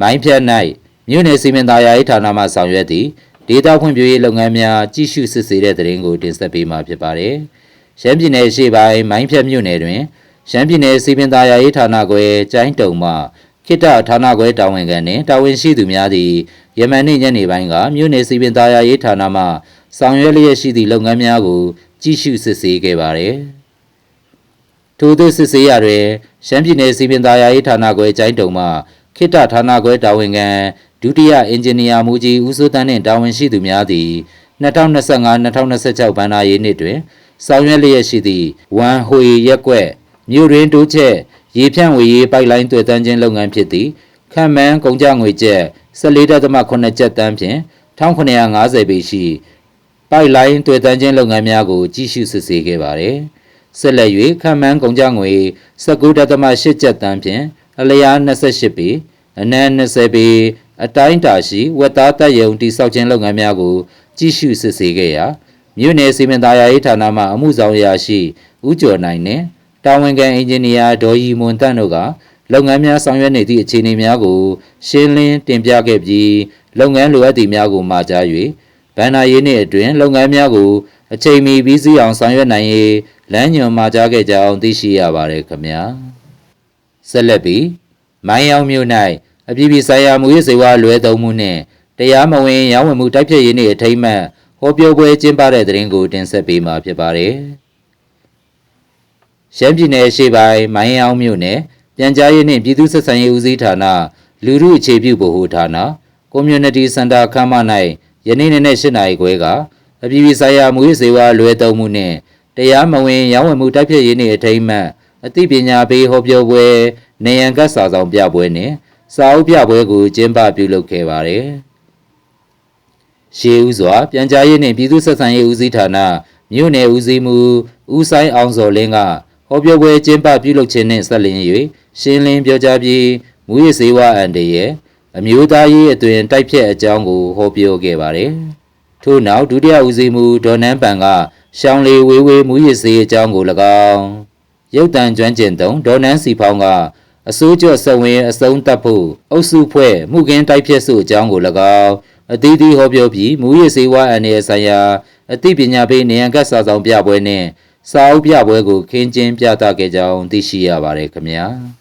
မိုင်းဖြတ်၌မြို့နယ်စီမံသားယာရေးဌာနမှဆောင်ရွက်သည့်ဒေသဖွံ့ဖြိုးရေးလုပ်ငန်းများကြီးစုစစ်ဆေးတဲ့သတင်းကိုတင်ဆက်ပေးမှာဖြစ်ပါတယ်။ရှမ်းပြည်နယ်ရှေ့ပိုင်းမိုင်းဖြတ်မြို့နယ်တွင်ရှမ်းပြည်နယ်စီမံသားယာရေးဌာနခွဲကျိုင်းတုံမှခိတ္တဌာနခွဲတာဝန်ခံနှင့်တာဝန်ရှိသူများသည်ယမန်နေ့ညနေပိုင်းကမြို့နယ်စီမံသားယာရေးဌာနမှဆောင်ရွက်လျက်ရှိသည့်လုပ်ငန်းများကိုကြီးစုစစ်ဆေးခဲ့ပါတယ်။ထို့သို့စစ်ဆေးရတွင်ရှမ်းပြည်နယ်စီပင်သားယာရေးဌာနခွဲကျိုင်းတုံမှ ခိတ္တဌာနခွဲတာဝန်ခံဒုတိယအင်ဂျင်နီယာမူကြီးဦးစိုးတန်းနှင့်တာဝန်ရှိသူများသည်2025-2026ဘဏ္ဍာရေးနှစ်တွင်ဆောင်ရွက်လျက်ရှိသည့်ဝန်ဟွေရက်ကွက်မြို့တွင်တိုးချက်ရေဖြန့်ဝေရေးပိုက်လိုင်းတွေ့တန်းခြင်းလုပ်ငန်းဖြစ်သည့်ခံမှန်းကုန်ကြငွေကျပ်14.8ကျပ်တန်းဖြင့်1950ပေရှိပိုက်လိုင်းတွေ့တန်းခြင်းလုပ်ငန်းများကိုကြီးစုစစ်ဆေးခဲ့ပါတယ်။ဆက်လက်၍ခံမှန်းကုန်ကြငွေ19.8ကျပ်တန်းဖြင့်အလျား28ပေ အနည်း20ပေအတိုင်းတာရှိဝက်သားတက်ယုံတိစောက်ခြင်းလုပ်ငန်းများကိုကြီးစုစစ်ဆေးခဲ့ရာမြို့နယ်စီမံသားယာရေးဌာနမှအမှုဆောင်အရာရှိဦးကျော်နိုင်နှင့်တာဝန်ခံအင်ဂျင်နီယာဒေါ်ရီမွန်တန့်တို့ကလုပ်ငန်းများဆောင်ရွက်နေသည့်အခြေအနေများကို ရှင်းလင်းတင်ပြခဲ့ပြီးလုပ်ငန်းလိုအပ်သည့်များကိုမှာကြား၍ဗန္နာရေးနှင့်အတွင်လုပ်ငန်းများကိုအချိန်မီပြီးစီးအောင်ဆောင်ရွက်နိုင်ရေးလမ်းညွှန်မှာကြားခဲ့ကြောင်းသိရှိရပါတယ်ခင်ဗျာဆက်လက်ပြီးမိုင်းယောင်မြို့၌ အပြည်ပြည်ဆိုင်ရာမူရစ်စေဝါလွဲသုံးမှုနှင့်တရားမဝင်ရောင်းဝယ်မှုတိုက်ဖျက်ရေးနှင့်အထိမ်းအမှတ်ဟောပြောပွဲကျင်းပတဲ့တဲ့ရင်ကိုတင်ဆက်ပေးမှာဖြစ်ပါတယ်ရှမ်းပြည်နယ်အရှေ့ပိုင်းမိုင်းယောင်မြို့နယ်ပြန်ကြားရေးနှင့်ပြည်သူ့ဆက်ဆံရေးဦးစီးဌာနလူမှုအခြေပြုဗဟိုဌာန Community Center ခမ်းမ၌ယနေ့နေ့နဲ့၈နာရီခွဲကအပြည်ပြည်ဆိုင်ရာမူရစ်စေဝါလွဲသုံးမှုနှင့်တရားမဝင်ရောင်းဝယ်မှုတိုက်ဖျက်ရေးနှင့်အထိမ်းအမှတ်အသိပညာပေးဟောပြောပွဲနေရန်ကတ်စာဆောင်ပြပွဲနှင့် စာအုပ်ပြပွဲကိုကျင်းပပြုလုပ်ခဲ့ပါတယ်။ရှေးဦးစွာပြန်ကြားရေးနှင့်ပြည်သူ့ဆက်ဆံရေးဦးစီးဌာနမြို့နယ်ဦးစီးမှုဦးဆိုင်အောင်စော်လင်းကဟောပြောပွဲကျင်းပပြုလုပ်ခြင်းနှင့်ဆက်လျင်း၍ရှင်းလင်းပြောကြားပြီးမူရစ်စေဝါအန်တရဲ့အမျိုးသားရေးအသွင်တိုက်ဖြတ်အကြောင်းကိုဟောပြောခဲ့ပါတယ်။ထို့နောက်ဒုတိယဦးစီးမှုဒေါ်နန်းပန်ကရှောင်းလီဝေးဝေးမူရစ်စေအကြောင်းကို၎င်းရုပ်တံကျွမ်းကျင်သုံးဒေါ်နန်းစီဖောင်းက အစိုးကျော်စဝင်းအစုံတက်ဖို့အုပ်စုဖွဲ့မှုကင်းတိုက်ဖြတ်စုအကြောင်းကို၎င်းအသီးသီးဟောပြောပြီးမူရစ်စေဝါအန်ရဲ့ဆိုင်ရာအသိပညာပေးနေရန်ကတ်စာဆောင်ပြပွဲနှင့်စာအုပ်ပြပွဲကိုခင်းကျင်းပြသခဲ့ကြောင်းသိရှိရပါတယ်ခင်ဗျာ။